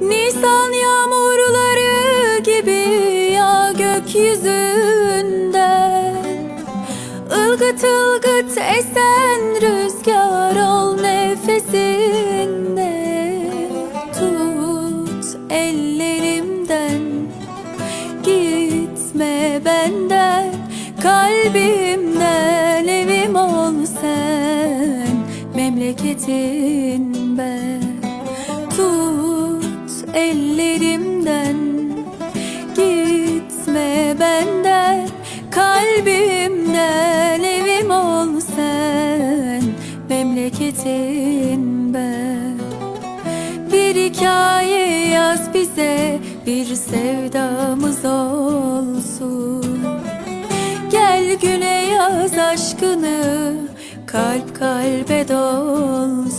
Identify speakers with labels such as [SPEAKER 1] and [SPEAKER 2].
[SPEAKER 1] Nisan yağmurları gibi ya gökyüzünden. Ilgıt ılgıt esen rüzgar ol nefesinde. Tut ellerimden gitme benden. Kalbimden evim ol sen Memleketin ellerimden. Gitme benden Kalbimden evim ol sen. Memleketin ben. Bir hikaye yaz bize Bir sevdamız olsun. Gel güne yaz aşkını Kalp kalbe dolsun